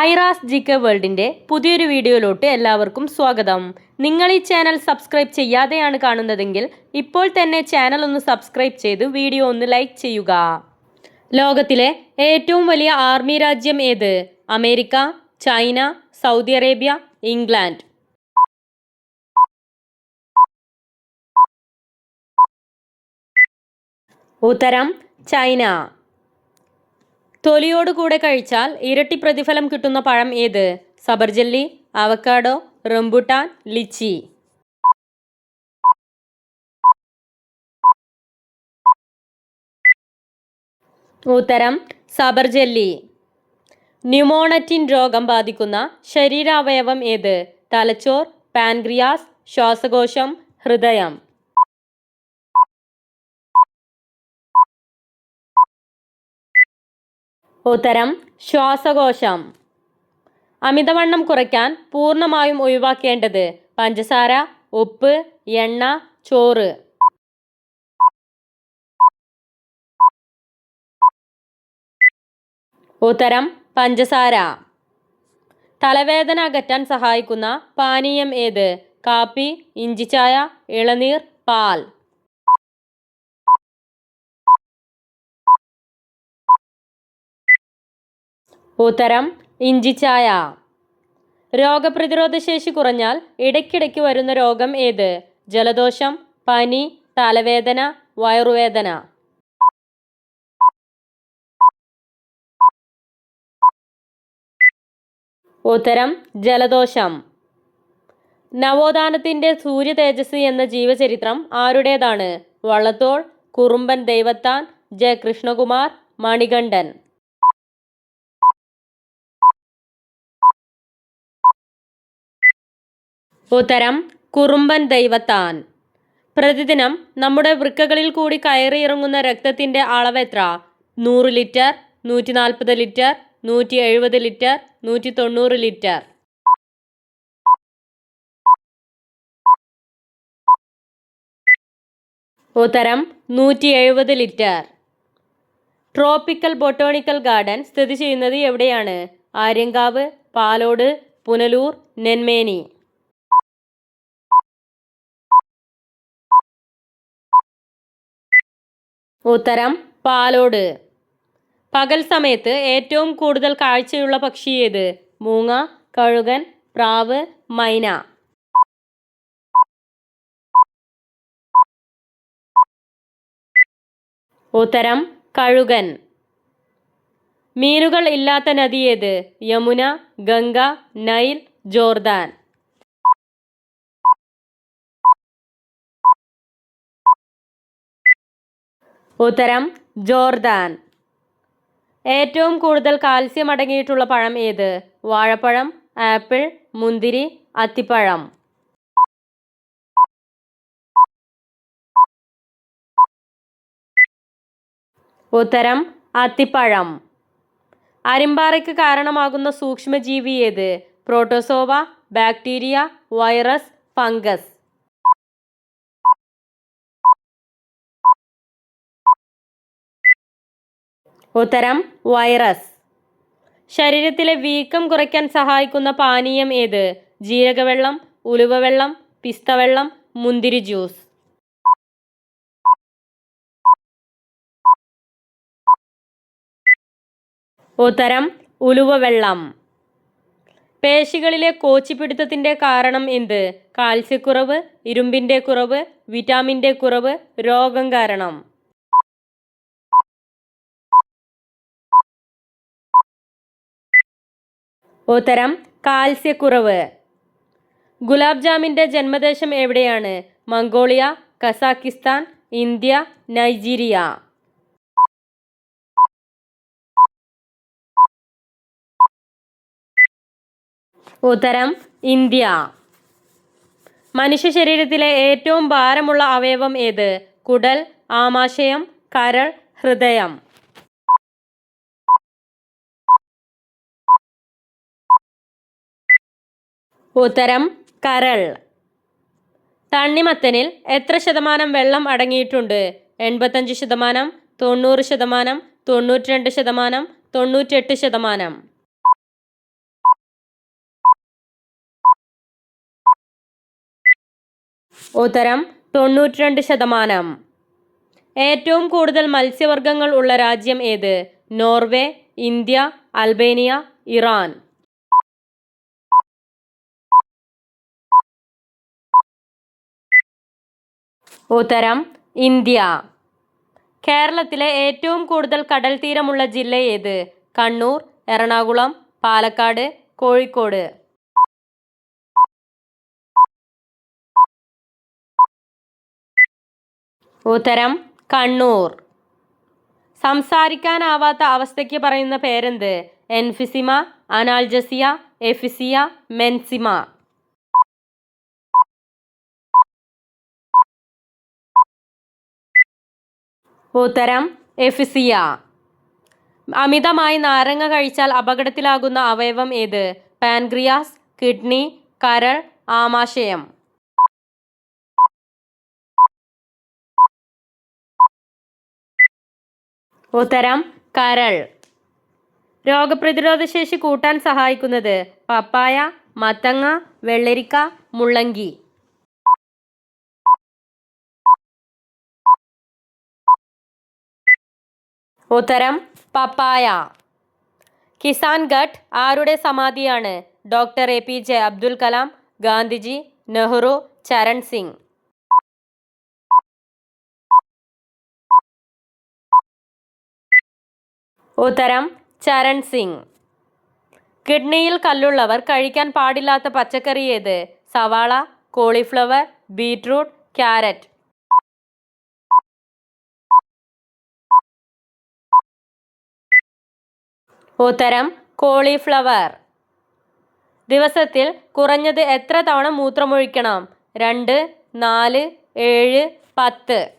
Aira's G K വേൾഡിന്റെ പുതിയൊരു വീഡിയോയിലോട്ട് എല്ലാവർക്കും സ്വാഗതം. നിങ്ങൾ ഈ ചാനൽ സബ്സ്ക്രൈബ് ചെയ്യാതെയാണ് കാണുന്നതെങ്കിൽ ഇപ്പോൾ തന്നെ ചാനൽ ഒന്ന് സബ്സ്ക്രൈബ് ചെയ്ത് വീഡിയോ ഒന്ന് ലൈക്ക് ചെയ്യുക. ലോകത്തിലെ ഏറ്റവും വലിയ ആർമി രാജ്യം ഏത്? America China Saudi Arabia England. ഉത്തരം ചൈന. തൊലിയോടുകൂടെ കഴിച്ചാൽ ഇരട്ടി പ്രതിഫലം കിട്ടുന്ന പഴം ഏത്? സബർജല്ലി അവക്കാഡോ റംബുട്ടാൻ ലിച്ചി. ഉത്തരം സബർജല്ലി. ന്യൂമോണറ്റിൻ രോഗം ബാധിക്കുന്ന ശരീരാവയവം ഏത്? തലച്ചോർ പാൻക്രിയാസ് ശ്വാസകോശം ഹൃദയം. ഉത്തരം ശ്വാസകോശം. അമിതവണ്ണം കുറയ്ക്കാൻ പൂർണമായും ഒഴിവാക്കേണ്ടത് പഞ്ചസാര ഉപ്പ് എണ്ണ ചോറ്. ഉത്തരം പഞ്ചസാര. തലവേദന അകറ്റാൻ സഹായിക്കുന്ന പാനീയം ഏത്? കാപ്പി ഇഞ്ചിച്ചായ ഇളനീർ പാൽ. ഉത്തരം ഇഞ്ചിച്ചായ രോഗപ്രതിരോധ ശേഷി കുറഞ്ഞാൽ ഇടയ്ക്കിടയ്ക്ക് വരുന്ന രോഗം ഏത്? ജലദോഷം പനി തലവേദന വയറുവേദന. ഉത്തരം ജലദോഷം. നവോത്ഥാനത്തിന്റെ സൂര്യ തേജസ് എന്ന ജീവചരിത്രം ആരുടേതാണ്? വള്ളത്തോൾ കുറുമ്പൻ ദൈവത്താൻ ജെ കൃഷ്ണകുമാർ മണികണ്ഠൻ. ഉത്തരം കുറുമ്പൻ ദൈവത്താൻ. പ്രതിദിനം നമ്മുടെ വൃക്കകളിൽ കൂടി കയറിയിറങ്ങുന്ന രക്തത്തിന്റെ എത്ര? നൂറ് ലിറ്റർ നൂറ്റി നാൽപ്പത് ലിറ്റർ നൂറ്റി എഴുപത് ലിറ്റർ നൂറ്റി തൊണ്ണൂറ് ലിറ്റർ. ഉത്തരം നൂറ്റി എഴുപത് ലിറ്റർ. ട്രോപ്പിക്കൽ ബൊട്ടോണിക്കൽ ഗാർഡൻ സ്ഥിതി ചെയ്യുന്നത് എവിടെയാണ്? ആര്യങ്കാവ് പാലോട് പുനലൂർ നെന്മേനി. ഉത്തരം പാലോട്. പകൽ സമയത്ത് ഏറ്റവും കൂടുതൽ കാഴ്ചയുള്ള പക്ഷി ഏത്? മൂങ്ങ കഴുകൻ പ്രാവ് മൈന. ഉത്തരം കഴുകൻ. മീനുകൾ ഇല്ലാത്ത നദി ഏത്? Yamuna Ganga Nile Jordan. ഉത്തരം ജോർദാൻ. ഏറ്റവും കൂടുതൽ കാൽസ്യം അടങ്ങിയിട്ടുള്ള പഴം ഏത്? വാഴപ്പഴം ആപ്പിൾ മുന്തിരി അത്തിപ്പഴം. ഉത്തരം അത്തിപ്പഴം. അരിമ്പാറയ്ക്ക് കാരണമാകുന്ന സൂക്ഷ്മജീവി ഏത്? Protozoa bacteria virus fungus. ഉത്തരം വൈറസ്. ശരീരത്തിലെ വീക്കം കുറയ്ക്കാൻ സഹായിക്കുന്ന പാനീയം ഏത്? ജീരകവെള്ളം ഉലുവവെള്ളം പിസ്തവെള്ളം മുന്തിരി ജ്യൂസ്. ഉത്തരം ഉലുവവെള്ളം. പേശികളിലെ കോച്ചിപ്പിടുത്തത്തിന്റെ കാരണം എന്ത്? കാൽസ്യക്കുറവ് ഇരുമ്പിന്റെ കുറവ് വിറ്റാമിന്റെ കുറവ് രോഗം കാരണം. ഉത്തരം കാൽസ്യക്കുറവ്. ഗുലാബ് ജാമിന്റെ ജന്മദേശം എവിടെയാണ്? Mongolia Kazakhstan India Nigeria. ഉത്തരം ഇന്ത്യ. മനുഷ്യ ശരീരത്തിലെ ഏറ്റവും ഭാരമുള്ള അവയവം ഏത്? കുടൽ ആമാശയം കരൾ ഹൃദയം. ഉത്തരം കരൾ. തണ്ണിമത്തനിൽ എത്ര ശതമാനം വെള്ളം അടങ്ങിയിട്ടുണ്ട്? എൺപത്തഞ്ച് ശതമാനം തൊണ്ണൂറ് ശതമാനം തൊണ്ണൂറ്റിരണ്ട് ശതമാനം തൊണ്ണൂറ്റെട്ട് ശതമാനം. ഉത്തരം തൊണ്ണൂറ്റിരണ്ട് ശതമാനം. ഏറ്റവും കൂടുതൽ മത്സ്യവർഗങ്ങൾ ഉള്ള രാജ്യം ഏത്? Norway India Albania Iran. ഉത്തരം ഇന്ത്യ. കേരളത്തിലെ ഏറ്റവും കൂടുതൽ കടൽ തീരമുള്ള ജില്ല ഏത്? കണ്ണൂർ എറണാകുളം പാലക്കാട് കോഴിക്കോട്. ഉത്തരം കണ്ണൂർ. സംസാരിക്കാനാവാത്ത അവസ്ഥയ്ക്ക് പറയുന്ന പേരെന്ത്? എൻഫിസിമ അനാൽജസിയ എഫിസിയ മെൻസിമ. ഉത്തരം എഫിസിയ. അമിതമായി നാരങ്ങ കഴിച്ചാൽ അപകടത്തിലാകുന്ന അവയവം ഏത്? പാൻക്രിയാസ് കിഡ്നി കരൾ ആമാശയം. ഉത്തരം കരൾ. രോഗപ്രതിരോധ ശേഷി കൂട്ടാൻ സഹായിക്കുന്നത് പപ്പായ മത്തങ്ങ വെള്ളരിക്ക മുള്ളങ്കി. ഉത്തരം പപ്പായ. കിസാൻ ഘട്ട് ആരുടെ സമാധിയാണ്? Doctor A P J Abdul Kalam Gandhiji Nehru Charan Singh. ഉത്തരം ചരൺ സിംഗ്. കിഡ്നിയിൽ കല്ലുള്ളവർ കഴിക്കാൻ പാടില്ലാത്ത പച്ചക്കറി ഏത്? സവാള കോളിഫ്ലവർ ബീറ്റ്റൂട്ട് ക്യാരറ്റ്. ഉത്തരം കോളിഫ്ലവർ. ദിവസത്തിൽ കുറഞ്ഞത് എത്ര തവണ മൂത്രമൊഴിക്കണം? രണ്ട് നാല് ഏഴ് പത്ത്.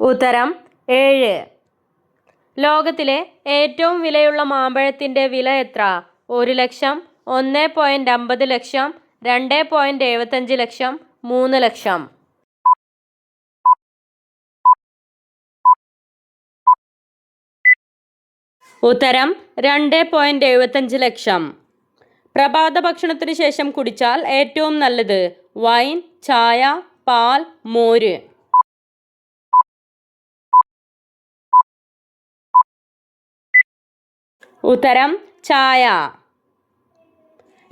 ഉത്തരം ഏഴ്. ലോകത്തിലെ ഏറ്റവും വിലയുള്ള മാമ്പഴത്തിന്റെ വില എത്ര? ഒരു ലക്ഷം ഒന്ന് പോയിന്റ് അമ്പത് ലക്ഷം രണ്ട് പോയിന്റ് എഴുപത്തഞ്ച് ലക്ഷം മൂന്ന് ലക്ഷം. ഉത്തരം രണ്ട് പോയിന്റ് എഴുപത്തഞ്ച് ലക്ഷം. പ്രഭാത ഭക്ഷണത്തിന് ശേഷം കുടിച്ചാൽ ഏറ്റവും നല്ലത് വൈൻ ചായ പാൽ മോര്. ഉത്തരം ചായ.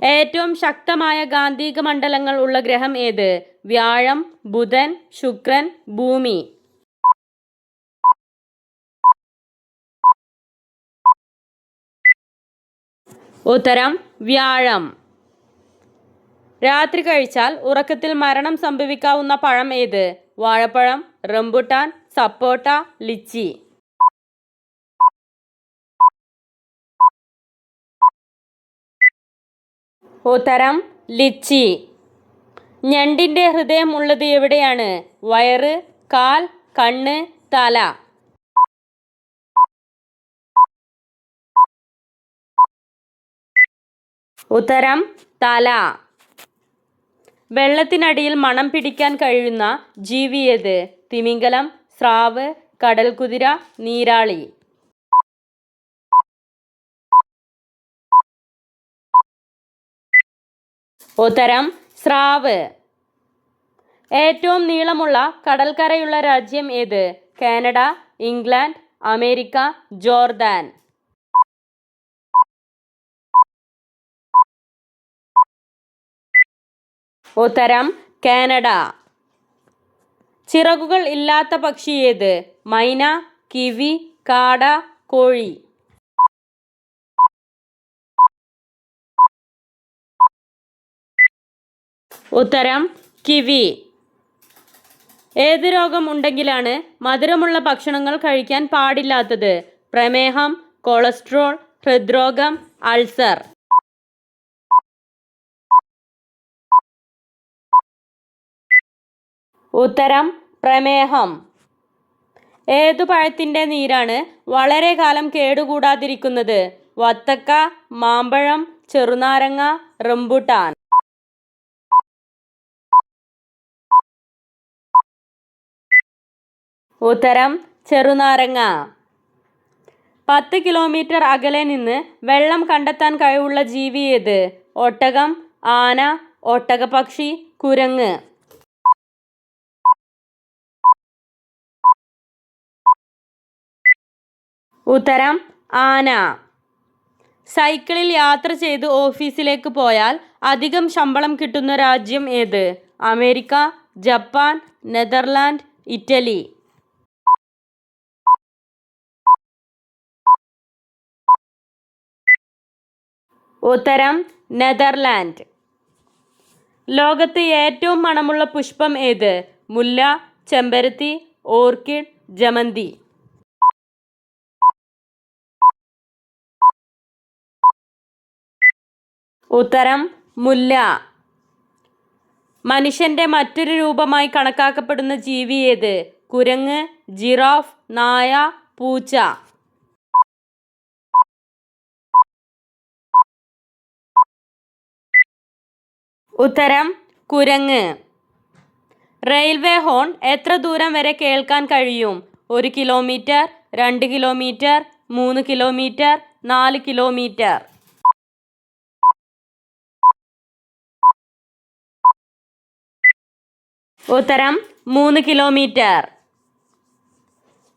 ഏറ്റവും ശക്തമായ ഗാന്ധിക മണ്ഡലങ്ങൾ ഉള്ള ഗ്രഹം ഏത്? വ്യാഴം ബുധൻ ശുക്രൻ ഭൂമി. ഉത്തരം വ്യാഴം. രാത്രി കഴിച്ചാൽ ഉറക്കത്തിൽ മരണം സംഭവിക്കാവുന്ന പഴം ഏത്? വാഴപ്പഴം റംബുട്ടാൻ സപ്പോട്ട ലിച്ചി. ഉത്തരം ലിച്ചി. ഞണ്ടിന്റെ ഹൃദയം ഉള്ളത് എവിടെയാണ്? വയറ് കാൽ കണ്ണ് തല. ഉത്തരം തല. വെള്ളത്തിനടിയിൽ മണം പിടിക്കാൻ കഴിയുന്ന ജീവി ഏത്? തിമിംഗലം സ്രാവ് കുതിര നീരാളി. ഉത്തരം സ്രാവ്. ഏറ്റവും നീളമുള്ള കടൽക്കരയുള്ള രാജ്യം ഏത്? Canada England America Jordan. ഉത്തരം കാനഡ. ചിറകുകൾ ഇല്ലാത്ത പക്ഷി ഏത്? മൈന കിവി കാട കോഴി. ഉത്തരം കിവി. ഏത് രോഗം ഉണ്ടെങ്കിലാണ് മധുരമുള്ള ഭക്ഷണങ്ങൾ കഴിക്കാൻ പാടില്ലാത്തത്? പ്രമേഹം കൊളസ്ട്രോൾ ഹൃദ്രോഗം അൾസർ. ഉത്തരം പ്രമേഹം. ഏതു പഴത്തിന്റെ നീരാണ് വളരെ കാലം കേടുകൂടാതിരിക്കുന്നത്? വത്തക്ക മാമ്പഴം ചെറുനാരങ്ങ റംബുട്ടാൻ. ഉത്തരം ചെറുനാരങ്ങ. പത്ത് കിലോമീറ്റർ അകലെ നിന്ന് വെള്ളം കണ്ടെത്താൻ കഴിവുള്ള ജീവി ഏത്? ഒട്ടകം ആന ഒട്ടകപക്ഷി കുരങ്ങ്. ഉത്തരം ആന. സൈക്കിളിൽ യാത്ര ചെയ്ത് ഓഫീസിലേക്ക് പോയാൽ അധികം ശമ്പളം കിട്ടുന്ന രാജ്യം ഏത്? America Japan Netherland Italy. ഉത്തരം നെതർലാൻഡ്. ലോകത്ത് ഏറ്റവും മണമുള്ള പുഷ്പം ഏത്? മുല്ല ചെമ്പരത്തി ഓർക്കിഡ് ജമന്തി. ഉത്തരം മുല്ല. മനുഷ്യന്റെ മറ്റൊരു രൂപമായി കണക്കാക്കപ്പെടുന്ന ജീവി ഏത്? കുരങ്ങ് ജിറാഫ് നായ പൂച്ച. ഉത്തരം കുരങ്ങ്. റെയിൽവേ ഹോൺ എത്ര ദൂരം വരെ കേൾക്കാൻ കഴിയും? ഒരു കിലോമീറ്റർ രണ്ട് കിലോമീറ്റർ മൂന്ന് കിലോമീറ്റർ നാല് കിലോമീറ്റർ. ഉത്തരം മൂന്ന് കിലോമീറ്റർ.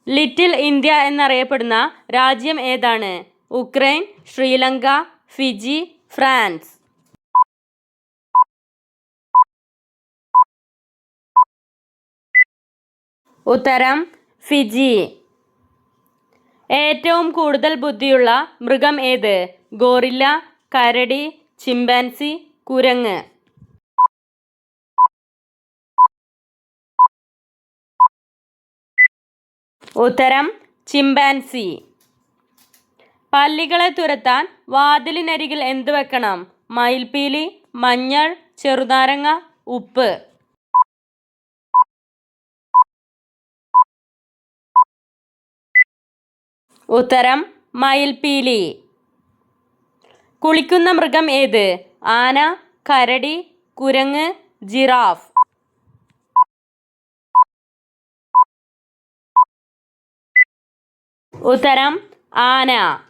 ലിറ്റിൽ ഇന്ത്യ എന്നറിയപ്പെടുന്ന രാജ്യം ഏതാണ്? ഉക്രൈൻ ശ്രീലങ്ക ഫിജി ഫ്രാൻസ്. France Fiji. ഏറ്റവും കൂടുതൽ ബുദ്ധിയുള്ള മൃഗം ഏത്? ഗോറില്ല കരടി ചിമ്പാൻസി കുരങ്ങ്. ഉത്തരം ചിമ്പാൻസി. പല്ലികളെ തുരത്താൻ വാതിലിനരികിൽ എന്ത് വെക്കണം? മയിൽപീലി മഞ്ഞൾ ചെറുനാരങ്ങ ഉപ്പ്. ഉത്തരം മയിൽപീലി കുളിക്കുന്ന മൃഗം ഏത്? ആന കരടി കുരങ്ങ് ജിറാഫ്. ഉത്തരം ആന.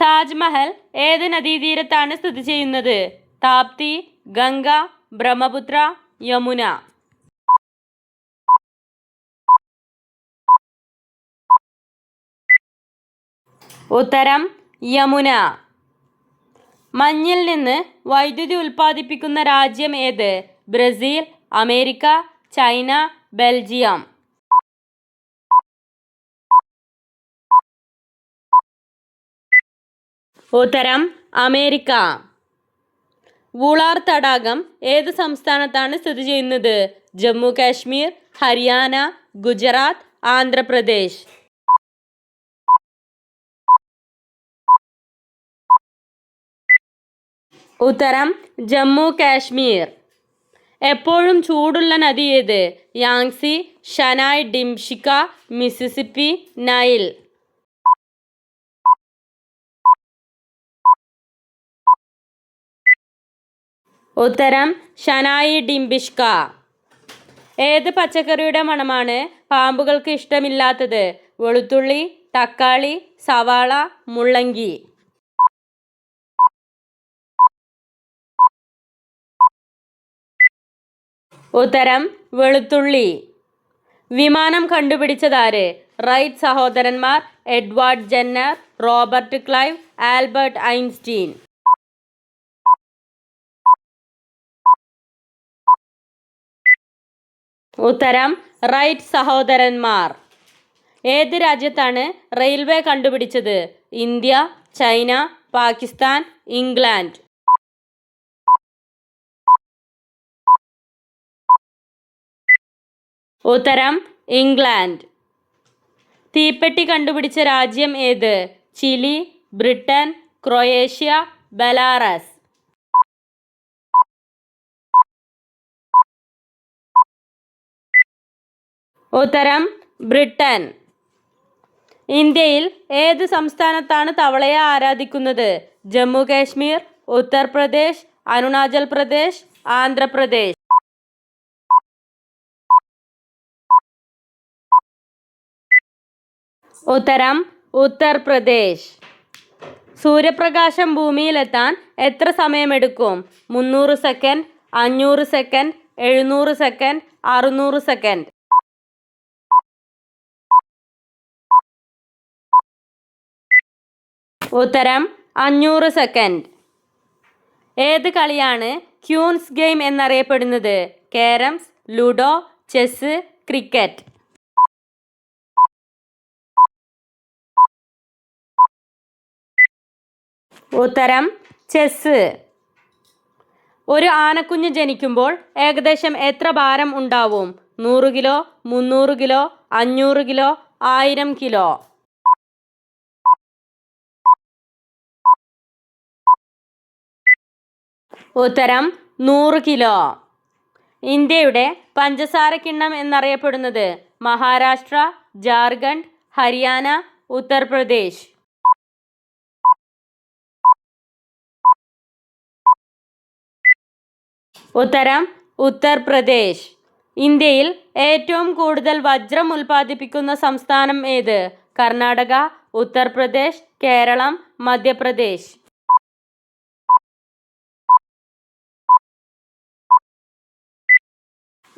താജ്മഹൽ ഏത് നദീതീരത്താണ് സ്ഥിതി ചെയ്യുന്നത്? താപ്തി ഗംഗ ബ്രഹ്മപുത്ര യമുന. ഉത്തരം യമുന. മഞ്ഞിൽ നിന്ന് വൈദ്യുതി ഉൽപ്പാദിപ്പിക്കുന്ന രാജ്യം ഏത്? Brazil America China Belgium. ഉത്തരം അമേരിക്ക. വൂളാർ തടാകം ഏത് സംസ്ഥാനത്താണ് സ്ഥിതി ചെയ്യുന്നത്? ജമ്മു കാശ്മീർ ഹരിയാന ഗുജറാത്ത് ആന്ധ്രാപ്രദേശ്. ഉത്തരം ജമ്മു കാശ്മീർ. എപ്പോഴും ചൂടുള്ള നദി ഏത്? Yangtze Shanay Timpishka Mississippi Nile. ഉത്തരം ഷനായി ഡിംബിഷ്ക. ഏത് പച്ചക്കറിയുടെ മണമാണ് പാമ്പുകൾക്ക് ഇഷ്ടമില്ലാത്തത്? വെളുത്തുള്ളി തക്കാളി സവാള മുള്ളങ്കി. ഉത്തരം വെളുത്തുള്ളി. വിമാനം കണ്ടുപിടിച്ചതാര്? റൈറ്റ് സഹോദരന്മാർ Edward Jenner Robert Clive Albert Einstein. ഉത്തരം റൈറ്റ് സഹോദരന്മാർ. ഏത് രാജ്യത്താണ് റെയിൽവേ കണ്ടുപിടിച്ചത്? India China Pakistan England. ഉത്തരം ഇംഗ്ലണ്ട്. തീപ്പെട്ടി കണ്ടുപിടിച്ച രാജ്യം ഏത്? Chile Britain Croatia Belarus. ഉത്തരം ബ്രിട്ടൻ. ഇന്ത്യയിൽ ഏത് സംസ്ഥാനത്താണ് തവളയെ ആരാധിക്കുന്നത്? ജമ്മു കാശ്മീർ ഉത്തർപ്രദേശ് അരുണാചൽ പ്രദേശ് ആന്ധ്രാപ്രദേശ്. ഉത്തരം ഉത്തർപ്രദേശ്. സൂര്യപ്രകാശം ഭൂമിയിലെത്താൻ എത്ര സമയമെടുക്കും? മുന്നൂറ് സെക്കൻഡ് അഞ്ഞൂറ് സെക്കൻഡ് എഴുന്നൂറ് സെക്കൻഡ് അറുന്നൂറ് സെക്കൻഡ്. ഉത്തരം അഞ്ഞൂറ് സെക്കൻഡ് ഏത് കളിയാണ് ക്യൂൻസ് ഗെയിം എന്നറിയപ്പെടുന്നത്? Carroms ludo chess cricket. ഉത്തരം ചെസ് ഒരു ആനക്കുഞ്ഞ് ജനിക്കുമ്പോൾ ഏകദേശം എത്ര ഭാരം ഉണ്ടാവും? നൂറ് കിലോ മുന്നൂറ് കിലോ അഞ്ഞൂറ് കിലോ ആയിരം കിലോ? ഉത്തരം നൂറ് കിലോ. ഇന്ത്യയുടെ പഞ്ചസാര കിണ്ണം എന്നറിയപ്പെടുന്നത് മഹാരാഷ്ട്ര ജാർഖണ്ഡ് ഹരിയാന ഉത്തർപ്രദേശ്. ഉത്തരം ഉത്തർപ്രദേശ്. ഇന്ത്യയിൽ ഏറ്റവും കൂടുതൽ വജ്രം ഉൽപ്പാദിപ്പിക്കുന്ന സംസ്ഥാനം ഏത്? കർണാടക ഉത്തർപ്രദേശ് കേരളം മധ്യപ്രദേശ്.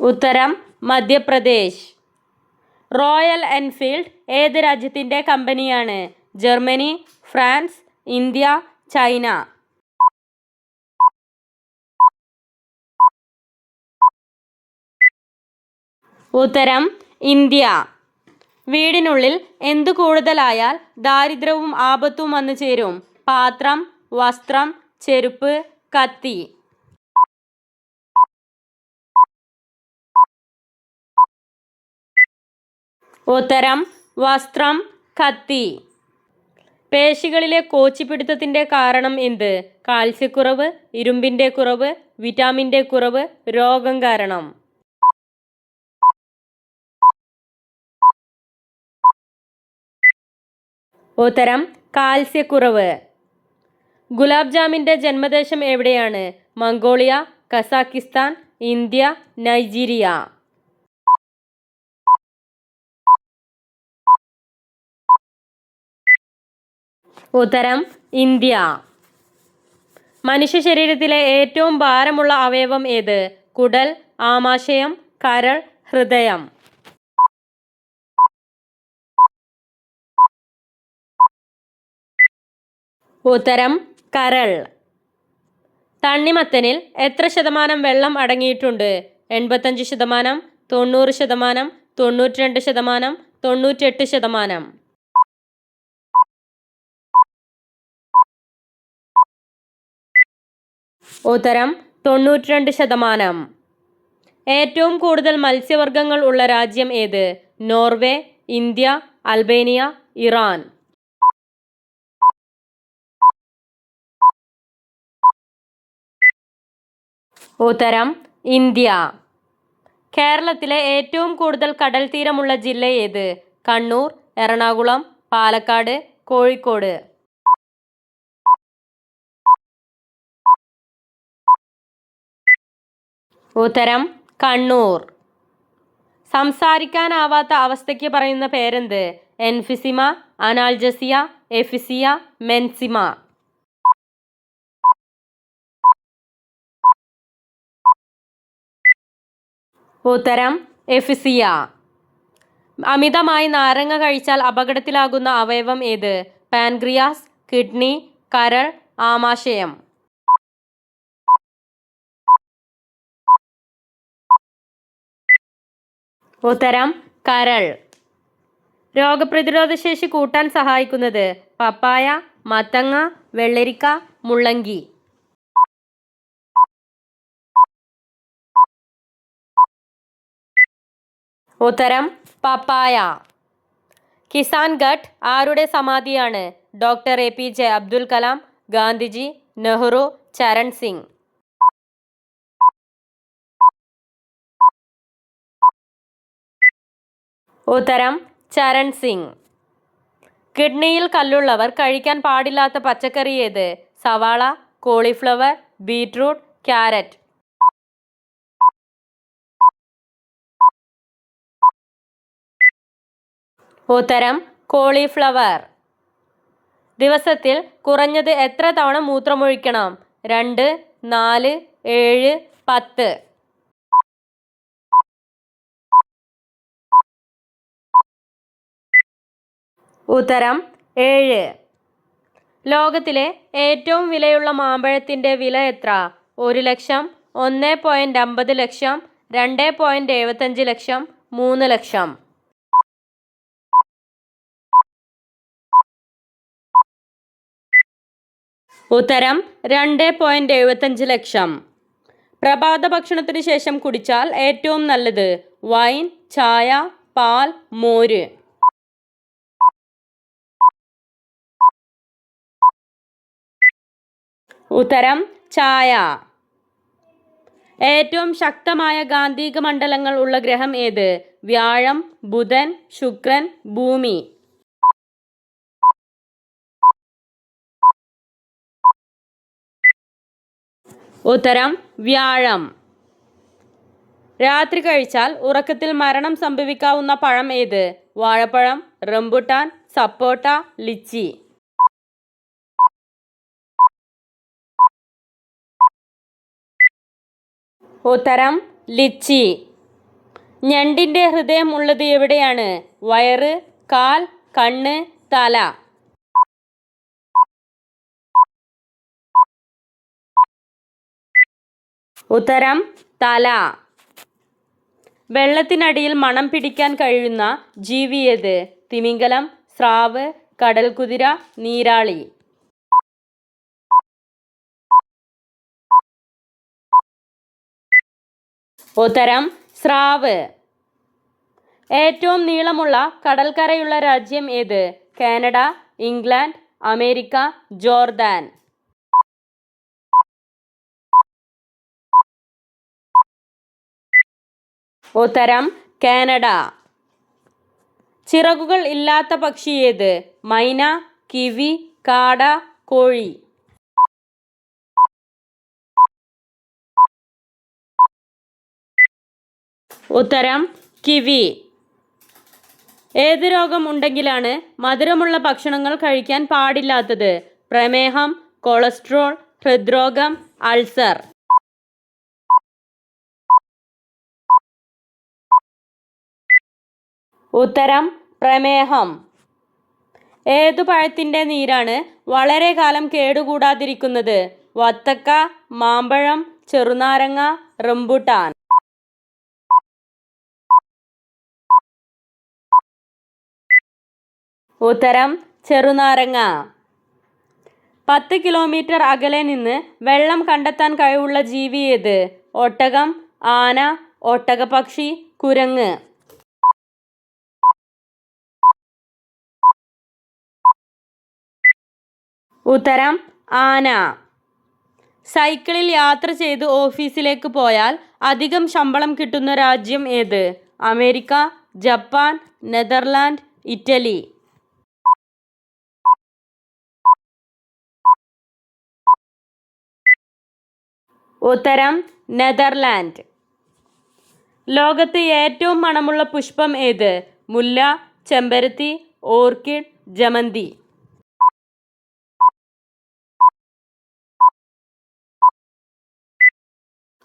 ഉത്തരം മധ്യപ്രദേശ്. റോയൽ എൻഫീൽഡ് ഏത് രാജ്യത്തിന്റെ കമ്പനിയാണ്? Germany France India China. ഉത്തരം ഇന്ത്യ. വീടിനുള്ളിൽ എന്തു കൂടുതലായാൽ ദാരിദ്ര്യവും ആപത്തും വന്നു ചേരും പാത്രം വസ്ത്രം ചെരുപ്പ് കത്തി. ഉത്തരം വസ്ത്രം കത്തി. പേശികളിലെ കോച്ചിപ്പിടുത്തത്തിന്റെ കാരണം എന്ത്? കാൽസ്യക്കുറവ് ഇരുമ്പിന്റെ കുറവ് വിറ്റാമിന്റെ കുറവ് രോഗം കാരണം. ഉത്തരം കാൽസ്യക്കുറവ്. ഗുലാബ് ജാമിന്റെ ജന്മദേശം എവിടെയാണ്? Mongolia Kazakhstan India Nigeria. ഉത്തരം ഇന്ത്യ. മനുഷ്യ ശരീരത്തിലെ ഏറ്റവും ഭാരമുള്ള അവയവം ഏത്? കുടൽ ആമാശയം കരൾ ഹൃദയം. ഉത്തരം കരൾ. തണ്ണിമത്തനിൽ എത്ര ശതമാനം വെള്ളം അടങ്ങിയിട്ടുണ്ട്? എൺപത്തഞ്ച് ശതമാനം തൊണ്ണൂറ് ശതമാനം തൊണ്ണൂറ്റി രണ്ട് ശതമാനം തൊണ്ണൂറ്റെട്ട് ശതമാനം. ഉത്തരം തൊണ്ണൂറ്റിരണ്ട് ശതമാനം. ഏറ്റവും കൂടുതൽ മത്സ്യവർഗങ്ങൾ ഉള്ള രാജ്യം ഏത്? Norway India Albania Iran. ഉത്തരം ഇന്ത്യ. കേരളത്തിലെ ഏറ്റവും കൂടുതൽ കടൽ തീരമുള്ള ജില്ല ഏത്? കണ്ണൂർ എറണാകുളം പാലക്കാട് കോഴിക്കോട്. ഉത്തരം കണ്ണൂർ. സംസാരിക്കാനാവാത്ത അവസ്ഥയ്ക്ക് പറയുന്ന പേരെന്ത്? എൻഫിസിമ അനാൽജസിയ എഫിസിയ മെൻസിമ. ഉത്തരം എഫിസിയ. അമിതമായി നാരങ്ങ കഴിച്ചാൽ അപകടത്തിലാകുന്ന അവയവം ഏത്? പാൻക്രിയാസ് കിഡ്നി കരൾ ആമാശയം. ഉത്തരം കരൾ. രോഗപ്രതിരോധ ശേഷി കൂട്ടാൻ സഹായിക്കുന്നത് പപ്പായ മത്തങ്ങ വെള്ളരിക്ക മുള്ളങ്കി. ഉത്തരം പപ്പായ. കിസാൻ ഘട്ട് ആരുടെ സമാധിയാണ്? Doctor A P J Abdul Kalam Gandhiji Nehru Charan Singh. ഉത്തരം ചരൺ സിംഗ്. കിഡ്നിയിൽ കല്ലുള്ളവർ കഴിക്കാൻ പാടില്ലാത്ത പച്ചക്കറി ഏത്? സവാള കോളിഫ്ലവർ ബീറ്റ്റൂട്ട് ക്യാരറ്റ്. ഉത്തരം കോളിഫ്ലവർ. ദിവസത്തിൽ കുറഞ്ഞത് എത്ര തവണ മൂത്രമൊഴിക്കണം? രണ്ട് നാല് ഏഴ് പത്ത്. ഉത്തരം ഏഴ്. ലോകത്തിലെ ഏറ്റവും വിലയുള്ള മാമ്പഴത്തിന്റെ വില എത്ര? ഒരു ലക്ഷം ഒന്ന് പോയിന്റ് അമ്പത് ലക്ഷം രണ്ട് പോയിന്റ് എഴുപത്തഞ്ച് ലക്ഷം മൂന്ന് ലക്ഷം. ഉത്തരം രണ്ട് പോയിന്റ് എഴുപത്തഞ്ച് ലക്ഷം. പ്രഭാത ഭക്ഷണത്തിന് ശേഷം കുടിച്ചാൽ ഏറ്റവും നല്ലത് വൈൻ ചായ പാൽ മോര്. ഉത്തരം ചായ. ഏറ്റവും ശക്തമായ ഗാന്ധിക മണ്ഡലങ്ങൾ ഉള്ള ഗ്രഹം ഏത്? വ്യാഴം ബുധൻ ശുക്രൻ ഭൂമി. ഉത്തരം വ്യാഴം. രാത്രി കഴിച്ചാൽ ഉറക്കത്തിൽ മരണം സംഭവിക്കാവുന്ന പഴം ഏത്? വാഴപ്പഴം റംബുട്ടാൻ സപ്പോട്ട ലിച്ചി. ഉത്തരം ലിച്ചി. ഞണ്ടിന്റെ ഹൃദയം ഉള്ളത് എവിടെയാണ്? വയറ് കാൽ കണ്ണ് തല. ഉത്തരം തല. വെള്ളത്തിനടിയിൽ മണം പിടിക്കാൻ കഴിയുന്ന ജീവിയത് തിമിംഗലം സ്രാവ് കടൽക്കുതിര നീരാളി. ഉത്തരം സ്രാവ്. ഏറ്റവും നീളമുള്ള കടൽക്കരയുള്ള രാജ്യം ഏത്? Canada England America Jordan. ഉത്തരം കാനഡ. ചിറകുകൾ ഇല്ലാത്ത പക്ഷി ഏത്? മൈന കിവി കാട കോഴി. ഉത്തരം കിവി. ഏത് രോഗം ഉണ്ടെങ്കിലാണ് മധുരമുള്ള ഭക്ഷണങ്ങൾ കഴിക്കാൻ പാടില്ലാത്തത്? പ്രമേഹം കൊളസ്ട്രോൾ ഹൃദ്രോഗം അൾസർ. ഉത്തരം പ്രമേഹം. ഏതു പഴത്തിന്റെ നീരാണ് വളരെ കാലം കേടുകൂടാതിരിക്കുന്നത്? വത്തക്ക മാമ്പഴം ചെറുനാരങ്ങ റംബുട്ടാൻ. ഉത്തരം ചെറുനാരങ്ങ. പത്ത് കിലോമീറ്റർ അകലെ നിന്ന് വെള്ളം കണ്ടെത്താൻ കഴിവുള്ള ജീവി ഏത്? ഒട്ടകം ആന ഒട്ടകപക്ഷി കുരങ്ങ്. ഉത്തരം ആന. സൈക്കിളിൽ യാത്ര ചെയ്ത് ഓഫീസിലേക്ക് പോയാൽ അധികം ശമ്പളം കിട്ടുന്ന രാജ്യം ഏത്? America Japan Netherland Italy. ഉത്തരം നെതർലാൻഡ്. ലോകത്ത് ഏറ്റവും മണമുള്ള പുഷ്പം ഏത്? മുല്ല ചെമ്പരത്തി ഓർക്കിഡ് ജമന്തി.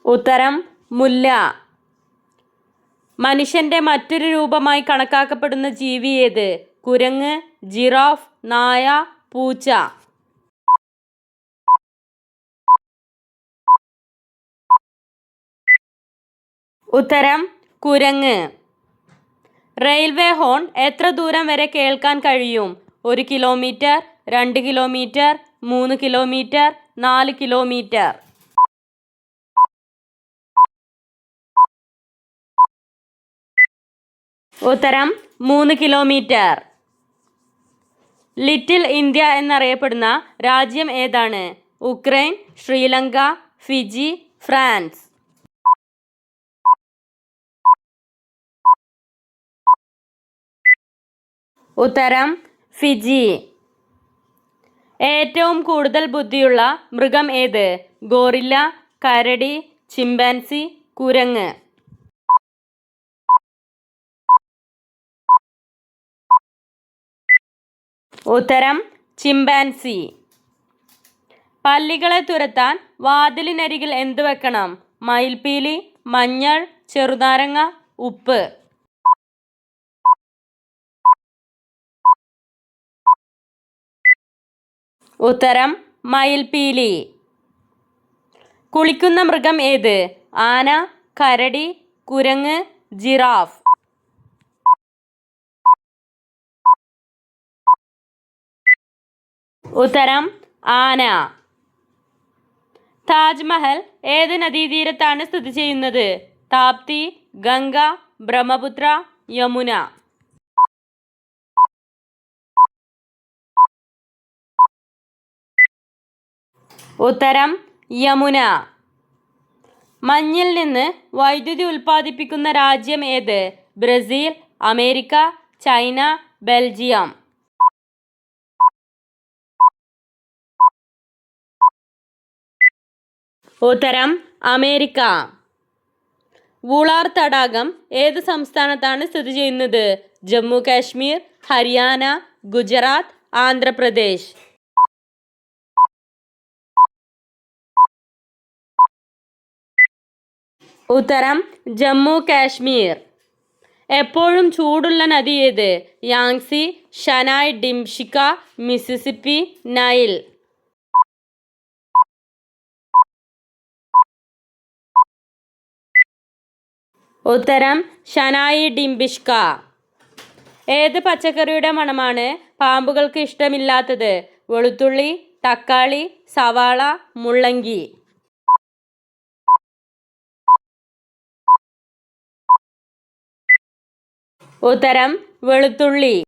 ഉത്തരം മുല്ല. മനുഷ്യന്റെ മറ്റൊരു രൂപമായി കണക്കാക്കപ്പെടുന്ന ജീവി ഏത്? കുരങ്ങ് ജിറാഫ് നായ പൂച്ച. ഉത്തരം കുരങ്ങ്. റെയിൽവേ ഹോൺ എത്ര ദൂരം വരെ കേൾക്കാൻ കഴിയും? ഒരു കിലോമീറ്റർ രണ്ട് കിലോമീറ്റർ മൂന്ന് കിലോമീറ്റർ നാല് കിലോമീറ്റർ. ഉത്തരം മൂന്ന് കിലോമീറ്റർ. ലിറ്റിൽ ഇന്ത്യ എന്നറിയപ്പെടുന്ന രാജ്യം ഏതാണ്? ഉക്രൈൻ ശ്രീലങ്ക ഫിജി ഫ്രാൻസ്. France Fiji. ഏറ്റവും കൂടുതൽ ബുദ്ധിയുള്ള മൃഗം ഏത്? ഗോറില്ല കരടി ചിമ്പാൻസി കുരങ്ങ്. ഉത്തരം ചിമ്പാൻസി. പല്ലികളെ തുരത്താൻ വാതിലിനരികിൽ എന്ത് വെക്കണം? മയിൽപീലി മഞ്ഞൾ ചെറുനാരങ്ങ ഉപ്പ്. ഉത്തരം മയിൽപീലി. കുളിക്കുന്ന മൃഗം ഏത്? ആന കരടി കുരങ്ങ് ജിറാഫ്. ഉത്തരം ആന. താജ്മഹൽ ഏത് നദീതീരത്താണ് സ്ഥിതി ചെയ്യുന്നത്? താപ്തി ഗംഗ ബ്രഹ്മപുത്ര യമുന. ഉത്തരം യമുന. മഞ്ഞിൽ നിന്ന് വൈദ്യുതി ഉൽപ്പാദിപ്പിക്കുന്ന രാജ്യം ഏത്? Brazil America China Belgium. ഉത്തരം അമേരിക്ക. വുളാർ തടാകം ഏത് സംസ്ഥാനത്താണ് സ്ഥിതി ചെയ്യുന്നത്? ജമ്മു കാശ്മീർ ഹരിയാന ഗുജറാത്ത് ആന്ധ്രാപ്രദേശ്. ഉത്തരം ജമ്മു കാശ്മീർ. എപ്പോഴും ചൂടുള്ള നദി ഏത്? Yangtze Shanay Timpishka Mississippi Nile. ഉത്തരം ഷനായി ഡിംബിഷ്ക ഏത് പച്ചക്കറിയുടെ മണമാണ് പാമ്പുകൾക്ക് ഇഷ്ടമില്ലാത്തത്? വെളുത്തുള്ളി തക്കാളി സവാള മുള്ളങ്കി. ഉത്തരം വെളുത്തുള്ളി.